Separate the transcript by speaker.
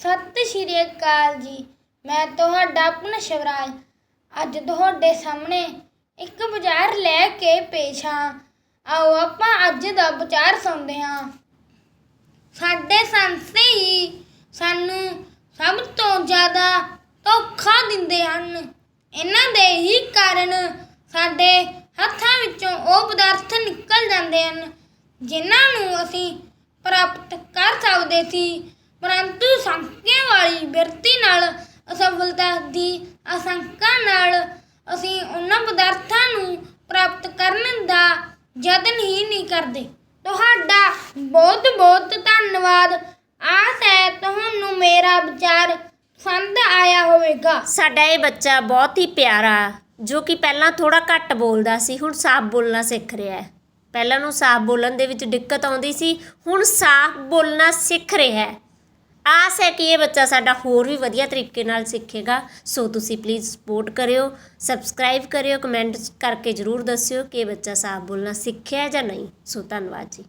Speaker 1: ਸਤਿ ਸ਼੍ਰੀ ਅਕਾਲ ਜੀ। ਮੈਂ ਤੁਹਾਡਾ ਆਪਣਾ ਸ਼ਿਵਰਾਜ। ਅੱਜ ਤੁਹਾਡੇ ਸਾਹਮਣੇ ਇੱਕ ਵਿਚਾਰ ਲੈ ਕੇ ਪੇਸ਼ ਹਾਂ। ਆਓ ਆਪਾਂ ਅੱਜ ਦਾ ਵਿਚਾਰ ਸੁਣਦੇ ਹਾਂ। ਸਾਡੇ ਸੰਸੇ ਹੀ ਸਾਨੂੰ ਸਭ ਤੋਂ ਜ਼ਿਆਦਾ ਧੋਖਾ ਦਿੰਦੇ ਹਨ। ਇਹਨਾਂ ਦੇ ਹੀ ਕਾਰਨ ਸਾਡੇ ਹੱਥਾਂ ਵਿੱਚੋਂ ਉਹ ਪਦਾਰਥ ਨਿਕਲ ਜਾਂਦੇ ਹਨ, ਜਿਨ੍ਹਾਂ ਨੂੰ ਅਸੀਂ ਪ੍ਰਾਪਤ ਕਰ ਸਕਦੇ ਸੀ। ਪਰੰਤੂ ਸੰਕੇ ਵਾਲੀ ਬਿਰਤੀ ਨਾਲ, ਅਸਫਲਤਾ ਦੀ ਆਸ਼ੰਕਾ ਨਾਲ ਅਸੀਂ ਉਹਨਾਂ ਪਦਾਰਥਾਂ ਨੂੰ ਪ੍ਰਾਪਤ ਕਰਨ ਦਾ ਯਤਨ ਹੀ ਨਹੀਂ ਕਰਦੇ। ਤੁਹਾਡਾ ਬਹੁਤ ਬਹੁਤ ਧੰਨਵਾਦ। ਆਸ ਹੈ ਤੁਹਾਨੂੰ ਮੇਰਾ ਵਿਚਾਰ ਪਸੰਦ ਆਇਆ ਹੋਵੇਗਾ।
Speaker 2: ਸਾਡਾ ਇਹ ਬੱਚਾ ਬਹੁਤ ਹੀ ਪਿਆਰਾ, ਜੋ ਕਿ ਪਹਿਲਾਂ ਥੋੜਾ ਘੱਟ ਬੋਲਦਾ ਸੀ, ਹੁਣ ਸਾਫ਼ ਬੋਲਣਾ ਸਿੱਖ ਰਿਹਾ ਹੈ। ਪਹਿਲਾਂ ਨੂੰ ਸਾਫ਼ ਬੋਲਣ ਦੇ ਵਿੱਚ ਦਿੱਕਤ ਆਉਂਦੀ ਸੀ, ਹੁਣ ਸਾਫ਼ ਬੋਲਣਾ ਸਿੱਖ ਰਿਹਾ ਹੈ। ਆਸ ਹੈ ਕਿ ਇਹ ਬੱਚਾ ਸਾਡਾ ਹੋਰ ਵੀ ਵਧੀਆ ਤਰੀਕੇ ਨਾਲ ਸਿੱਖੇਗਾ। ਸੋ ਤੁਸੀਂ ਪਲੀਜ਼ ਸਪੋਰਟ ਕਰਿਓ ਸਬਸਕ੍ਰਾਈਬ ਕਰਿਓ ਕਮੈਂਟ ਕਰਕੇ ਜਰੂਰ ਦੱਸਿਓ ਕਿ ਇਹ ਬੱਚਾ ਸਾਫ਼ ਬੋਲਣਾ ਸਿੱਖਿਆ ਜਾਂ ਨਹੀਂ। ਸੋ ਧੰਨਵਾਦ ਜੀ।